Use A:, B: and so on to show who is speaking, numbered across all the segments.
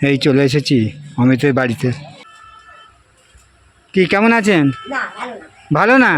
A: এই চলে এসেছি অমিতের বাড়িতে। কি কেমন আছেন?
B: ভালো না।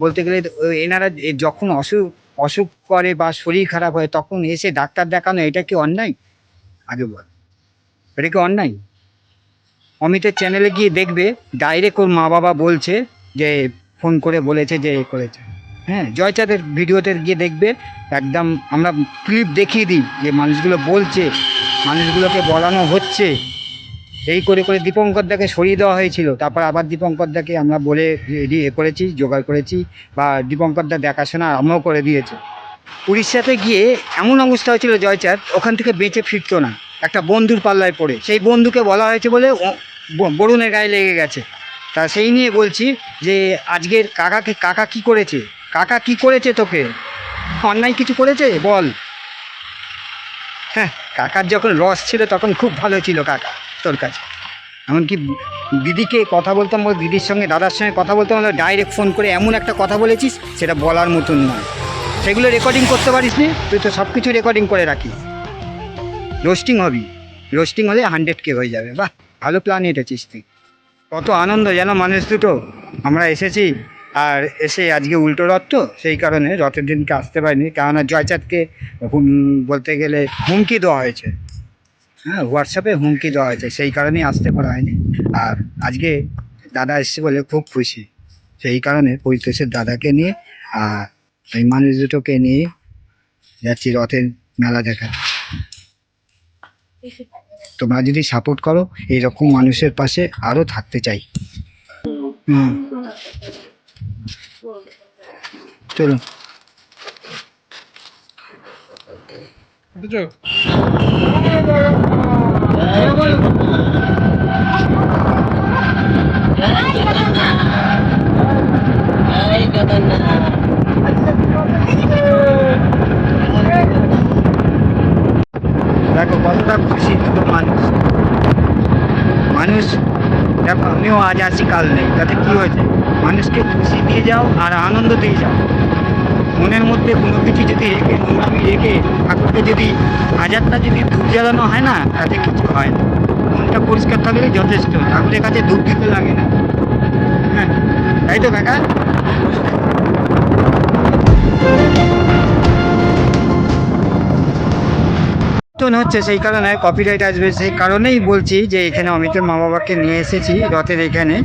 A: বলতে গেলে, এনারা যখন অসুখ অসুখ করে বা শরীর খারাপ হয়, তখন এসে ডাক্তার দেখানো, এটা কি অন্যায়? আগে বল। এটা কি অন্যায়? অমিতের চ্যানেলে গিয়ে দেখবে ডাইরেক্ট ওর মা বাবা বলছে যে ফোন করে বলেছে যে, এ করেছে। হ্যাঁ জয়চাঁদের ভিডিওতে গিয়ে দেখবে, একদম আমরা ক্লিপ দেখিয়ে দিই যে, মানুষগুলো বলছে, মানুষগুলোকে বলানো হচ্ছে। এই করে করে দীপঙ্কর দাকে সরিয়ে দেওয়া হয়েছিল। তারপর আবার দীপঙ্কর দাকে আমরা বলে রেডি করেছি, জোগাড় করেছি বা দীপঙ্কর দা দেখাশোনা আমরাও করে দিয়েছে। উড়িষ্যাতে গিয়ে এমন অবস্থা হয়েছিল জয়চাঁদ, ওখান থেকে বেঁচে ফিরতো না। একটা বন্ধুর পাল্লায় পড়ে। সেই বন্ধুকে বলা হয়েছে বলে বরুণের গায়ে লেগে গেছে। তা সেই নিয়ে বলছি যে, আজকের কাকাকে, কাকা কি করেছে? কাকা কি করেছে তোকে? অন্যায় কিছু করেছে? বল। হ্যাঁ কাকার যখন রস ছিল তখন খুব ভালো ছিল কাকা। তোর কাছে এমনকি দিদিকে কথা বলতাম, বল দিদির সঙ্গে দাদার সঙ্গে কথা বলতাম ডাইরেক্ট ফোন করে এমন একটা কথা বলেছিস, সেটা বলার মতন নয়। সেগুলো রেকর্ডিং করতে পারিস নি, তুই তো সব কিছু রেকর্ডিং করে রাখিস। রোস্টিং হবি। রোস্টিং হলে হান্ড্রেড কে হয়ে যাবে। বাহ, ভালো প্ল্যান এটেছিস তুই। কত আনন্দ, যেন মানুষ দুটো। আমরা এসেছি, আর এসে আজকে উল্টো রথ তো, সেই কারণে রথের দিনকে আসতে পারিনি। কেননা জয়চাঁদকে বলতে গেলে হুমকি দেওয়া হয়েছে। হ্যাঁ হোয়াটসঅ্যাপে হুমকি দেওয়া হয়েছে, সেই কারণেই আসতে পারা হয়নি। আর আজকে দাদা এসছে বলে খুব খুশি। সেই কারণে পরিতোষের দাদাকে নিয়ে আর এই মানুষ দুটোকে নিয়ে যাচ্ছি রথের মেলা দেখা তোমরা যদি সাপোর্ট করো এইরকম মানুষের পাশে আরও থাকতে চাই। হুম। চলো
B: জয়
A: দেখো কতটা খুশি দুটো মানুষ। মানুষ, দেখো, আমিও আজ আছি কাল নেই। তাতে কি হয়েছে? মানুষকে খুশি দিয়ে যাও আর আনন্দ দিয়ে যাও। মনের মধ্যে কোনো কিছু যদি রেখে নোংরামি রেখে ঠাকুরকে যদি হাজারটা যদি ধূপ জ্বালানো হয় না, তাতে কিছু হয় না। মনটা পরিষ্কার থাকলে যথেষ্ট, ঠাকুরের কাছে ধূপ দিতে লাগে না। হ্যাঁ তাই তো কাকা? হচ্ছে, সেই কারণে কপিরাইট আসবে। সেই কারণেই বলছি যে এখানে অমিতের মা বাবাকে নিয়ে এসেছি রথের এখানে।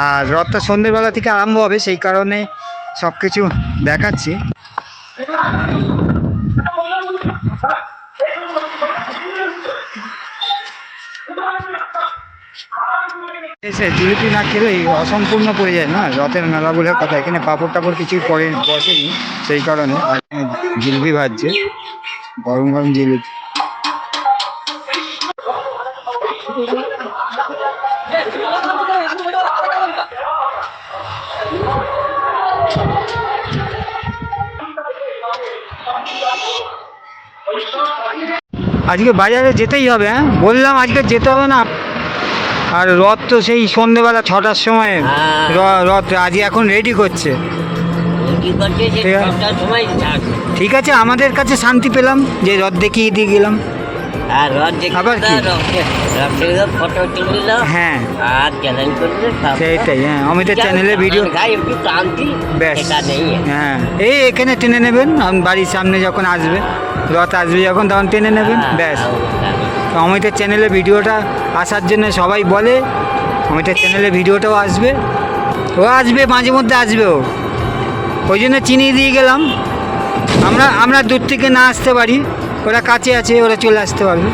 A: আর রথটা সন্ধ্যেবেলা থেকে আরম্ভ হবে, সেই কারণে সব কিছু দেখাচ্ছি জিলিপি না খেলে অসম্পূর্ণ পড়ে যায় না? রথের মেলা বলে কথা। এখানে পাপড় টাপড় কিছুই পরে বসেনি, সেই কারণে। জিলিপি ভাজছে। গরম গরম জিলিপি। আজকে বাজারে যেতেই হবে হ্যাঁ? বললাম আজকে যেতে হবে না। আর রথ তো সেই সন্ধেবেলা ছটার সময়।
B: হ্যাঁ।
A: রথ আজ এখন রেডি করছে। ঠিক আছে আমাদের কাছে শান্তি পেলাম যে রথ দেখিয়ে দিয়ে গেলাম।
B: আর দেখে
A: আবার কি?
B: রথের ফটো তুলিল
A: হ্যাঁ।
B: আর চ্যালেঞ্জ করলে
A: সেইটাই হ্যাঁ অমিতের চ্যানেলে ভিডিও ব্যাস হ্যাঁ এই এখানে টেনে নেবেন বাড়ির সামনে যখন আসবে রথ আসবে যখন তখন টেনে নেবেন
B: হ্যাঁ,
A: ব্যাস। অমিতের চ্যানেলে ভিডিওটা আসার জন্য সবাই বলে অমিতের চ্যানেলে ভিডিওটাও আসবে। ও আসবে মাঝে মধ্যে আসবে ও ওই জন্য চিনিয়ে দিয়ে গেলাম। আমরা আমরা দূর থেকে না আসতে পারি। ওরা কাছে আছে ওরা চলে আসতে পারবে।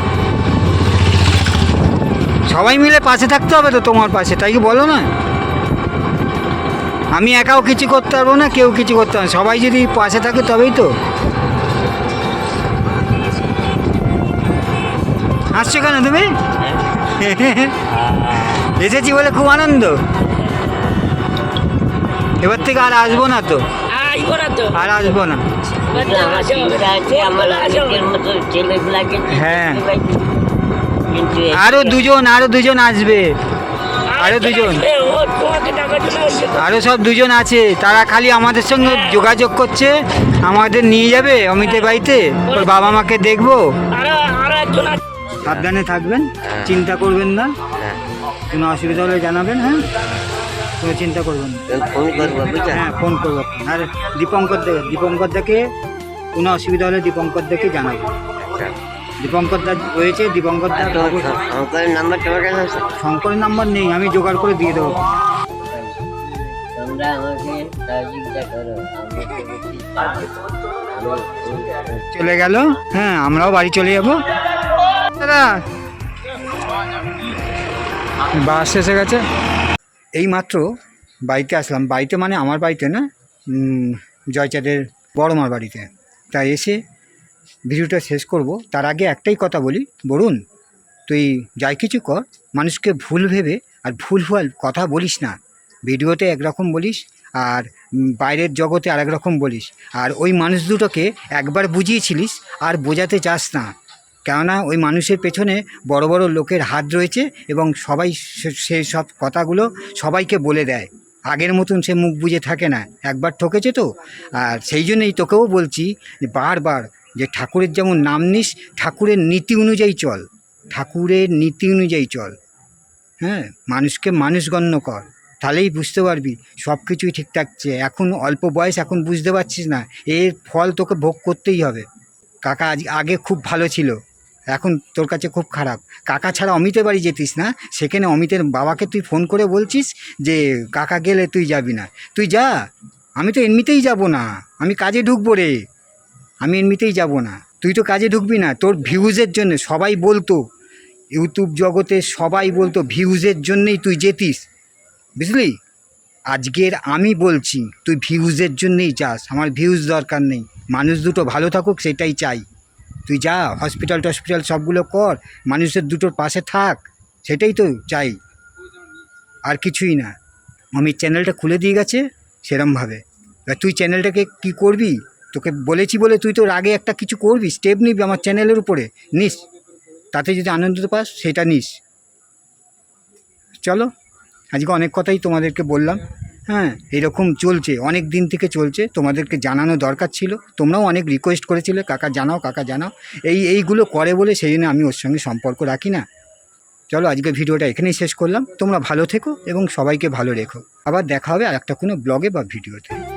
A: সবাই মিলে পাশে থাকতে হবে তো তোমার পাশে তাই কি বলো না? আমি একাও কিছু করতে পারব না কেউ কিছু করতে পারবে। সবাই যদি পাশে থাকে তবেই তো। হাসছো কেন তুমি?
B: হ্যাঁ।
A: এসেছি বলে খুব আনন্দ। এবার থেকে আর আসব না তো। আর আসব না। হ্যাঁ। আরও দুজন আরও দুজন আসবে। আরও দুজন। আরও সব দুজন আছে। তারা খালি আমাদের সঙ্গে যোগাযোগ করছে আমাদের নিয়ে যাবে অমিতের বাড়িতে। ওর বাবা মাকে দেখব। সাবধানে থাকবেন চিন্তা করবেন না।
B: হ্যাঁ।
A: কোনো অসুবিধা হলে জানাবেন হ্যাঁ? কোনো চিন্তা করবেন না।
B: আমি ফোন করব
A: হ্যাঁ ফোন করব আর দীপঙ্কর দেখে দীপঙ্কর দেখে কোনো অসুবিধা হলে দীপঙ্কর দেখে জানাব। দীপঙ্কর দা রয়েছে দীপঙ্কর দা
B: আর শঙ্করের নাম্বার তোমার কাছে আছে?
A: শঙ্করের নাম্বার নেই আমি জোগাড় করে দিয়ে দেবো।
B: তোমরা আমাকে সহযোগিতা করো
A: চলে গেল? হ্যাঁ আমরাও বাড়ি চলে যাব। দাদা বাস এসে গেছে? এই মাত্র বাড়িতে আসলাম। বাড়িতে মানে আমার বাড়িতে না জয়চাঁদের বড়মার বাড়িতে। তাই এসে ভিডিওটা শেষ করব। তার আগে একটাই কথা বলি, বরুণ, তুই যাই কিছু কর, মানুষকে ভুল ভেবে আর ভুল ভালো কথা বলিস না। ভিডিওতে একরকম বলিস আর বাইরের জগতে আরেক রকম বলিস। আর ওই মানুষ দুটোকে একবার বুঝিয়েছিলিস আর বোঝাতে চাস না। কেননা ওই মানুষের পেছনে বড় বড় লোকের হাত রয়েছে এবং সবাই সেই সব কথাগুলো সবাইকে বলে দেয়। আগের মতন সে মুখ বুঝে থাকে না, একবার ঠকেছে তো। আর সেই জন্যই তোকেও বলছি বারবার যে ঠাকুরের যেমন নাম নিস, ঠাকুরের নীতি অনুযায়ী চল, ঠাকুরের নীতি অনুযায়ী চল। হ্যাঁ মানুষকে মানুষ গণ্য কর, তাহলেই বুঝতে পারবি সব কিছুই ঠিকঠাক চেয়ে এখন অল্প বয়স, এখন বুঝতে পারছিস না, এর ফল তোকে ভোগ করতেই হবে। কাকা আজ আগে খুব ভালো ছিল। এখন তোর কাছে খুব খারাপ। কাকা ছাড়া অমিতের বাড়ি যেতিস না? সেখানে অমিতের বাবাকে তুই ফোন করে বলছিস যে, কাকা গেলে তুই যাবি না। তুই যা, আমি তো এমনিতেই যাব না। আমি কাজে ঢুকবো রে। আমি এমনিতেই যাব না। তুই তো কাজে ঢুকবি না। তোর ভিউজের জন্য সবাই বলতো, ইউটিউব জগতে সবাই বলতো, ভিউজের জন্যই তুই যেতিস। বুঝলি? আজকের আমি বলছি, তুই ভিউজের জন্যই যাস। আমার ভিউজ দরকার নেই। মানুষ দুটো ভালো থাকুক, সেটাই চাই। তুই যা হসপিটাল টসপিটাল সবগুলো কর মানুষের দুটোর পাশে থাক, সেটাই তো চাই। আর কিছুই না। আমি চ্যানেলটা খুলে দিয়ে গেছে সেরমভাবে। এবার তুই চ্যানেলটাকে কি করবি? তোকে বলেছি বলে তুই তোর আগে একটা কিছু করবি স্টেপ নিবি আমার চ্যানেলের উপরে, নিস। তাতে যদি আনন্দ পাস, সেটা নিস। চলো, আজকে অনেক কথাই তোমাদেরকে বললাম। হ্যাঁ এরকম চলছে, অনেক দিন থেকে চলছে, তোমাদেরকে জানানো দরকার ছিল, তোমরাও অনেক রিকোয়েস্ট করেছিলে, কাকা জানাও কাকা জানাও, এই, এইগুলো করে বলে সেই জন্য আমি ওর সঙ্গে সম্পর্ক রাখি না। চলো আজকে ভিডিওটা এখানেই শেষ করলাম, তোমরা ভালো থেকো এবং সবাইকে ভালো রেখো। আবার দেখা হবে আর একটা কোনো ব্লগে বা ভিডিওতে